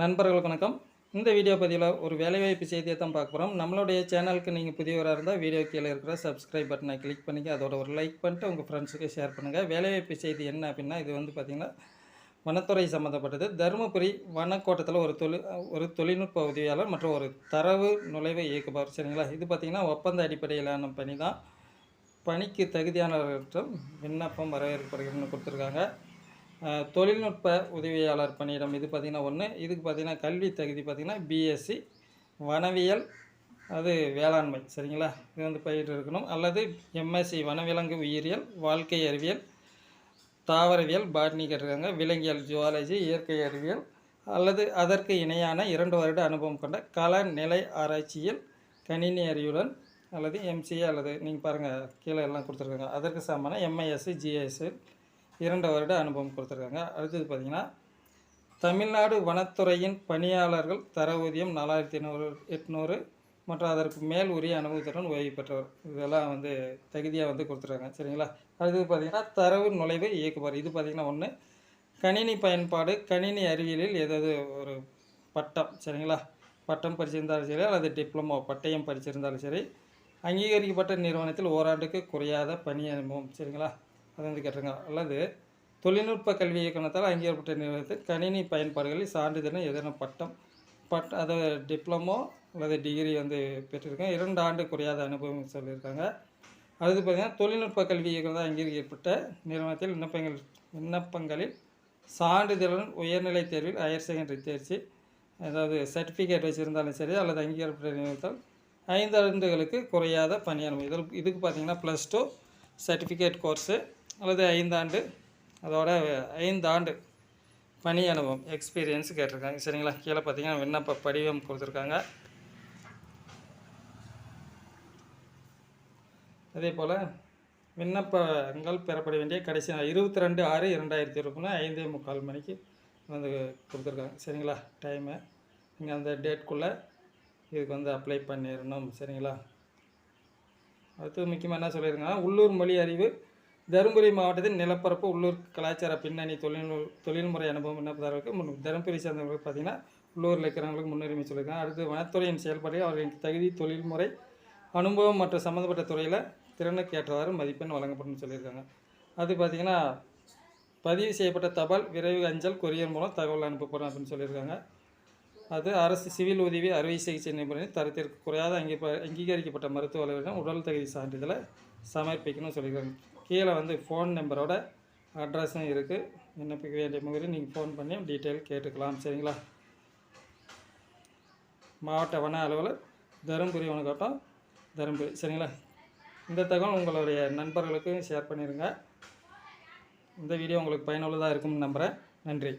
நண்பர்களுக்கு வணக்கம். இந்த வீடியோ பதிவில் ஒரு வேலைவாய்ப்பு செய்தியை தான் பார்க்க போகிறோம் நம்மளுடைய சேனலுக்கு நீங்கள் புதியவராக இருந்தால் வீடியோ கீழே இருக்கிற சப்ஸ்கிரைப் பட்டனை கிளிக் பண்ணிக்க அதோட ஒரு லைக் பண்ணிட்டு உங்கள் ஃப்ரெண்ட்ஸுக்கு ஷேர் பண்ணுங்கள் வேலைவாய்ப்பு செய்தி என்ன அப்படின்னா இது வந்து பார்த்திங்கன்னா வனத்துறை சம்மந்தப்பட்டது தருமபுரி வனக்கோட்டத்தில் ஒரு தொழில் ஒரு தொழில்நுட்ப உதவியாளர் மற்றும் ஒரு தரவு நுழைவு இயக்குபவர். சரிங்களா? இது பார்த்திங்கன்னா ஒப்பந்த அடிப்படையிலான பணி தான் பணிக்கு தகுதியானவர்களிடம் விண்ணப்பம் வரவேற்கப்படுகிறதுன்னு கொடுத்துருக்காங்க. தொழில்நுட்ப உதவியாளர் பணியிடம் இது பார்த்திங்கன்னா ஒன்று இதுக்கு பார்த்திங்கன்னா கல்வி தகுதி பார்த்திங்கன்னா பிஎஸ்சி வனவியல் அது வேளாண்மை. சரிங்களா? இது வந்து பயிர் இருக்கணும். அல்லது எம்எஸ்சி வனவிலங்கு உயிரியல் வாழ்க்கை அறிவியல் தாவரவியல் பாட்னி கேட்டிருக்காங்க விலங்கியல் ஜுவாலஜி இயற்கை அறிவியல் அல்லது அதற்கு இணையான இரண்டு வருட அனுபவம் கொண்ட கல நிலை ஆராய்ச்சியில் கணினி அறிவுடன் அல்லது எம்சிஏ அல்லது நீங்கள் பாருங்கள் கீழே எல்லாம் கொடுத்துருக்காங்க. அதற்கு சமமான எம்ஐஎஸ்சி ஜிஎஸ்சி இரண்டு வருட அனுபவம் கொடுத்துருக்காங்க. அடுத்தது பார்த்திங்கன்னா தமிழ்நாடு வனத்துறையின் பணியாளர்கள் தர ஊதியம் நாலாயிரத்தி எண்ணூறு எட்நூறு மற்றும் அதற்கு மேல் உரிய அனுபவத்துடன் ஓய்வு பெற்றவர். இதெல்லாம் வந்து தகுதியாக வந்து கொடுத்துருக்காங்க. சரிங்களா? அடுத்தது பார்த்திங்கன்னா தரவு நுழைவு இயக்குபவர். இது பார்த்திங்கன்னா ஒன்று கணினி பயன்பாடு கணினி அறிவியலில் ஏதாவது ஒரு பட்டம் சரிங்களா? பட்டம் படிச்சிருந்தாலும் சரி அல்லது டிப்ளமோ பட்டயம் படிச்சிருந்தாலும் சரி அங்கீகரிக்கப்பட்ட நிறுவனத்தில் ஓராண்டுக்கு குறையாத பணி அனுபவம் சரிங்களா? அதை வந்து கேட்டிருங்க அல்லது தொழில்நுட்ப கல்வி இயக்கணத்தால் அங்கீகரிக்கப்பட்ட நிறுவனத்தில் கணினி பயன்பாடுகளில் சான்றிதழ் எதனா பட்டம் பட் அதை டிப்ளமோ அல்லது டிகிரி வந்து பெற்றிருக்கேன் இரண்டு ஆண்டு குறையாத அனுபவம் சொல்லியிருக்காங்க. அடுத்து பார்த்தீங்கன்னா தொழில்நுட்ப கல்வி இயக்கத்தால் அங்கீகரிக்கப்பட்ட நிறுவனத்தில் விண்ணப்பங்கள் விண்ணப்பங்களில் சான்றிதழுடன் உயர்நிலை தேர்வில் ஹையர் செகண்டரி தேர்ச்சி அதாவது சர்டிஃபிகேட் வச்சுருந்தாலும் சரி அல்லது அங்கீகரிக்கப்பட்ட நிறுவனத்தால் ஐந்து ஆண்டுகளுக்கு குறையாத பணி அனுபவம். இதில் இதுக்கு பார்த்தீங்கன்னா ப்ளஸ் டூ சர்டிஃபிகேட் கோர்ஸு அல்லது ஐந்தாண்டு அதோட ஐந்து ஆண்டு பணி அனுபவம் எக்ஸ்பீரியன்ஸ் கேட்டிருக்காங்க. சரிங்களா? கீழே பார்த்தீங்கன்னா விண்ணப்ப படிவம் கொடுத்துருக்காங்க. அதே போல் விண்ணப்பங்கள் பெறப்பட வேண்டிய கடைசி நாள் இருபத்தி ரெண்டு ஆறு இரண்டாயிரத்தி இருபதுனா ஐந்தே முக்கால் மணிக்கு வந்து கொடுத்துருக்காங்க. சரிங்களா? டைமு நீங்கள் அந்த டேட்குள்ளே இதுக்கு வந்து அப்ளை பண்ணிடணும் சரிங்களா? அடுத்து முக்கியமாக என்ன சொல்லியிருக்காங்கன்னா உள்ளூர் மொழி அறிவு தருமபுரி மாவட்டத்தின் நிலப்பரப்பு உள்ளூர் கலாச்சார பின்னணி தொழில் தொழில்முறை அனுபவம் விண்ணப்பதாரர்களுக்கு முன் தருமபுரி சேர்ந்தவர்களுக்கு பார்த்தீங்கன்னா உள்ளூரில் இருக்கிறவங்களுக்கு முன்னுரிமை சொல்லியிருக்காங்க. அடுத்து வனத்துறையின் செயல்பாடுகள் அவர்களின் தகுதி தொழில்முறை அனுபவம் மற்றும் சம்மந்தப்பட்ட துறையில் திறனுக்கு ஏற்றவாறு மதிப்பெண் வழங்கப்படும் சொல்லியிருக்காங்க. அது பார்த்திங்கன்னா பதிவு செய்யப்பட்ட தபால் விரைவு அஞ்சல் கொரியர் மூலம் தகவல் அனுப்பப்படும் அப்படின்னு சொல்லியிருக்காங்க. அது அரசு சிவில் உதவி அறுவை சிகிச்சை நிபுணரின் தரத்திற்கு குறையாத அங்கீ அங்கீகரிக்கப்பட்ட மருத்துவ அலுவலகம் உடல் தகுதி சான்றிதழை சமர்ப்பிக்கணும்னு சொல்லியிருக்காங்க. கீழே வந்து ஃபோன் நம்பரோட அட்ரஸும் இருக்குது விண்ணப்பிக்க வேண்டிய முகவரி நீங்கள் ஃபோன் பண்ணி டீட்டெயில் கேட்டுக்கலாம். சரிங்களா? மாவட்ட வன அலுவலர் தருமபுரி வனக்கோட்டம் தருமபுரி. சரிங்களா? இந்த தகவல் உங்களுடைய நண்பர்களுக்கும் ஷேர் பண்ணிடுங்க இந்த வீடியோ உங்களுக்கு பயனுள்ளதாக இருக்கும்னு நம்புகிறேன் நன்றி.